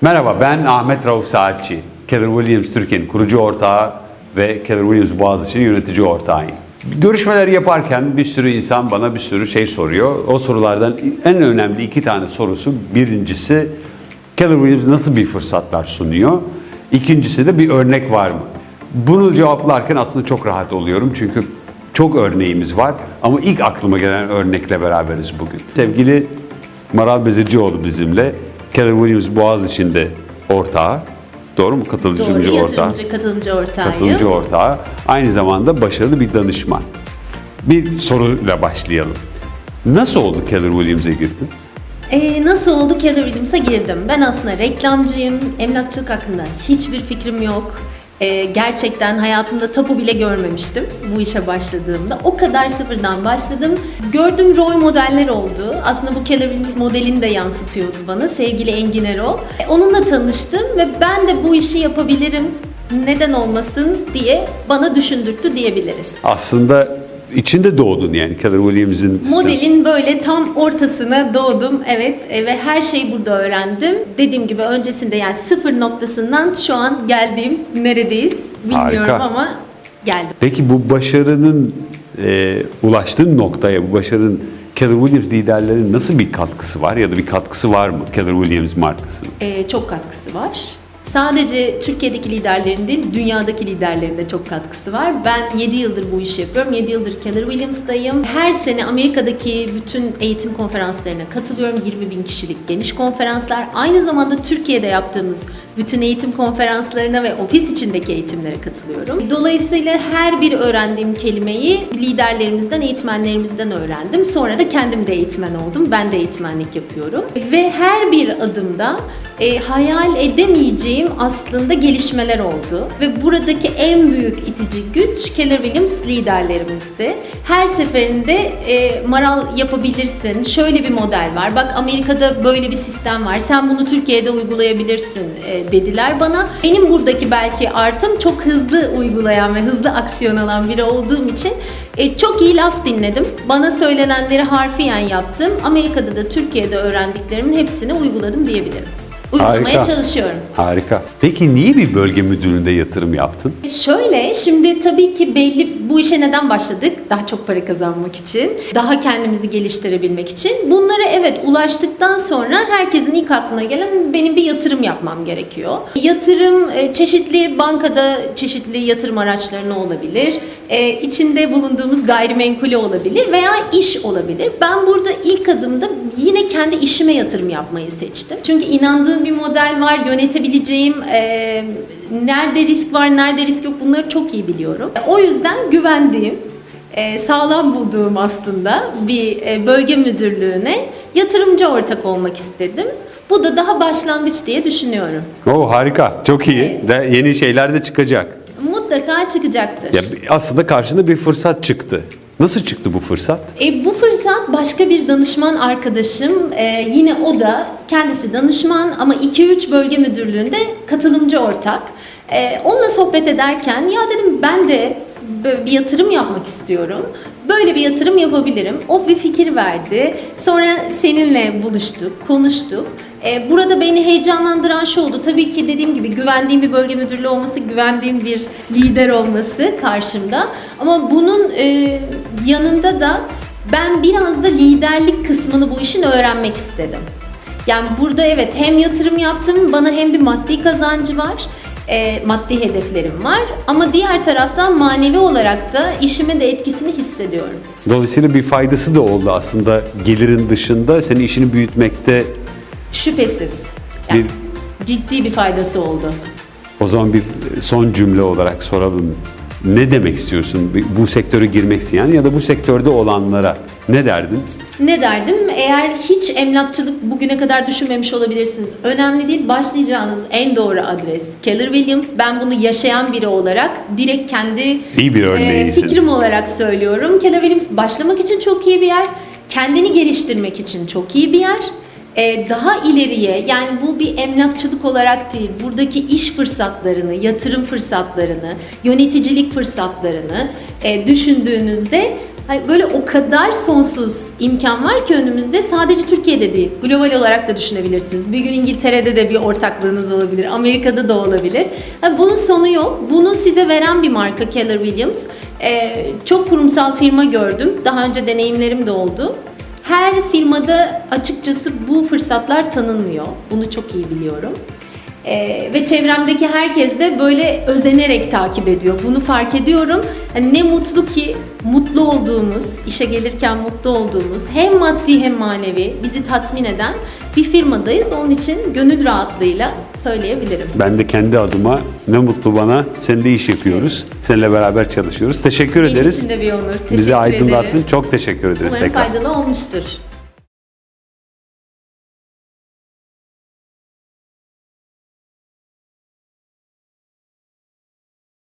Merhaba ben Ahmet Rauf Saatçi. Keller Williams Türkiye'nin kurucu ortağı ve Keller Williams Boğaziçi yönetici ortağıyım. Görüşmeler yaparken bir sürü insan bana bir sürü şey soruyor. O sorulardan en önemli iki tane sorusu birincisi Keller Williams nasıl bir fırsatlar sunuyor? İkincisi de bir örnek var mı? Bunu cevaplarken aslında çok rahat oluyorum çünkü çok örneğimiz var ama ilk aklıma gelen örnekle beraberiz bugün. Sevgili Maral Bezircioğlu bizimle. Keller Williams Boğaziçi'nde ortağı. Doğru mu? Katılımcı Doğru, ortağı. yatırımcı, katılımcı ortağıyım. Katılımcı ortağı. Aynı zamanda başarılı bir danışman. Bir soruyla başlayalım. Nasıl oldu Keller Williams'e girdin? Ee, nasıl oldu Keller Williams'a girdim? Ben aslında reklamcıyım, emlakçılık hakkında hiçbir fikrim yok. Ee, gerçekten hayatımda tapu bile görmemiştim bu işe başladığımda. O kadar sıfırdan başladım. Gördüğüm rol modeller oldu. Aslında bu Keller Williams modelini de yansıtıyordu bana sevgili Engin Erol. E, Onunla tanıştım ve ben de bu işi yapabilirim, neden olmasın diye bana düşündürttü diyebiliriz. Aslında içinde doğdun yani Keller Williams'in. Modelin böyle tam ortasına doğdum. Evet e, ve her şeyi burada öğrendim. Dediğim gibi öncesinde yani sıfır noktasından şu an geldiğim neredeyiz bilmiyorum Harika. ama geldim. Peki bu başarının e, ulaştığın noktaya, bu başarının Keller Williams liderlerinin nasıl bir katkısı var ya da bir katkısı var mı Keller Williams markasının? Ee, çok katkısı var. Sadece Türkiye'deki liderlerin değil, dünyadaki liderlerin de çok katkısı var. Ben 7 yıldır bu işi yapıyorum. 7 yıldır Keller Williams'dayım. Her sene Amerika'daki bütün eğitim konferanslarına katılıyorum. 20 bin kişilik geniş konferanslar. Aynı zamanda Türkiye'de yaptığımız bütün eğitim konferanslarına ve ofis içindeki eğitimlere katılıyorum. Dolayısıyla her bir öğrendiğim kelimeyi liderlerimizden, eğitmenlerimizden öğrendim. Sonra da kendim de eğitmen oldum. Ben de eğitmenlik yapıyorum. Ve her bir adımda e, hayal edemeyeceğim aslında gelişmeler oldu. Ve buradaki en büyük itici güç Keller Williams liderlerimizdi. Her seferinde e, Maral yapabilirsin, şöyle bir model var, bak Amerika'da böyle bir sistem var, sen bunu Türkiye'de uygulayabilirsin e, dediler bana. Benim buradaki belki artım çok hızlı uygulayan ve hızlı aksiyon alan biri olduğum için e, çok iyi laf dinledim. Bana söylenenleri harfiyen yaptım. Amerika'da da Türkiye'de öğrendiklerimin hepsini uyguladım diyebilirim. Uygulamaya Harika. çalışıyorum. Harika. Peki niye bir bölge müdürlüğünde yatırım yaptın? Şöyle, şimdi tabii ki belli bu işe neden başladık? Daha çok para kazanmak için, daha kendimizi geliştirebilmek için. Bunlara evet ulaştıktan sonra herkesin ilk aklına gelen benim bir yatırım yapmam gerekiyor. Yatırım e, çeşitli bankada çeşitli yatırım araçlarına olabilir. E, içinde bulunduğumuz gayrimenkulü olabilir veya iş olabilir. Ben burada ilk adımda yine kendi işime yatırım yapmayı seçtim. Çünkü inandığım bir model var, yönetebileceğim e, nerede risk var, nerede risk yok bunları çok iyi biliyorum. O yüzden güvendiğim, e, sağlam bulduğum aslında bir e, bölge müdürlüğüne yatırımcı ortak olmak istedim. Bu da daha başlangıç diye düşünüyorum. Oo harika. Çok iyi. Evet. De yeni şeyler de çıkacak. Mutlaka çıkacaktır. Ya aslında karşında bir fırsat çıktı. Nasıl çıktı bu fırsat? E, bu fırsat başka bir danışman arkadaşım e, yine o da kendisi danışman ama 2-3 bölge müdürlüğünde katılımcı ortak. E, onunla sohbet ederken ya dedim ben de bir yatırım yapmak istiyorum. Böyle bir yatırım yapabilirim. O bir fikir verdi. Sonra seninle buluştuk, konuştuk. E, burada beni heyecanlandıran şu oldu. Tabii ki dediğim gibi güvendiğim bir bölge müdürlüğü olması, güvendiğim bir lider olması karşımda. Ama bunun e, yanında da ben biraz da liderlik kısmını bu işin öğrenmek istedim. Yani burada evet hem yatırım yaptım, bana hem bir maddi kazancı var, e, maddi hedeflerim var. Ama diğer taraftan manevi olarak da işime de etkisini hissediyorum. Dolayısıyla bir faydası da oldu aslında gelirin dışında senin işini büyütmekte. Şüphesiz. Yani ciddi bir faydası oldu. O zaman bir son cümle olarak soralım. Ne demek istiyorsun bu sektöre girmek isteyen ya da bu sektörde olanlara ne derdin? Ne derdim? Eğer hiç emlakçılık bugüne kadar düşünmemiş olabilirsiniz. Önemli değil. Başlayacağınız en doğru adres Keller Williams. Ben bunu yaşayan biri olarak direkt kendi İyi bir örneğisin. fikrim olarak söylüyorum. Keller Williams başlamak için çok iyi bir yer. Kendini geliştirmek için çok iyi bir yer. Ee, daha ileriye yani bu bir emlakçılık olarak değil buradaki iş fırsatlarını, yatırım fırsatlarını, yöneticilik fırsatlarını e, düşündüğünüzde böyle o kadar sonsuz imkan var ki önümüzde sadece Türkiye'de değil, global olarak da düşünebilirsiniz. Bir gün İngiltere'de de bir ortaklığınız olabilir, Amerika'da da olabilir. Bunun sonu yok. Bunu size veren bir marka Keller Williams. Ee, çok kurumsal firma gördüm. Daha önce deneyimlerim de oldu. Her firmada açıkçası bu fırsatlar tanınmıyor. Bunu çok iyi biliyorum. Ee, ve çevremdeki herkes de böyle özenerek takip ediyor. Bunu fark ediyorum. Hani ne mutlu ki mutlu olduğumuz, işe gelirken mutlu olduğumuz, hem maddi hem manevi bizi tatmin eden bir firmadayız. Onun için gönül rahatlığıyla söyleyebilirim. Ben de kendi adıma ne mutlu bana. Seninle iş yapıyoruz. Seninle beraber çalışıyoruz. Teşekkür Benim ederiz. için de bir onur. Teşekkür Bizi aydınlattın. ederim. Çok teşekkür ederiz Umarım tekrar. faydalı olmuştur.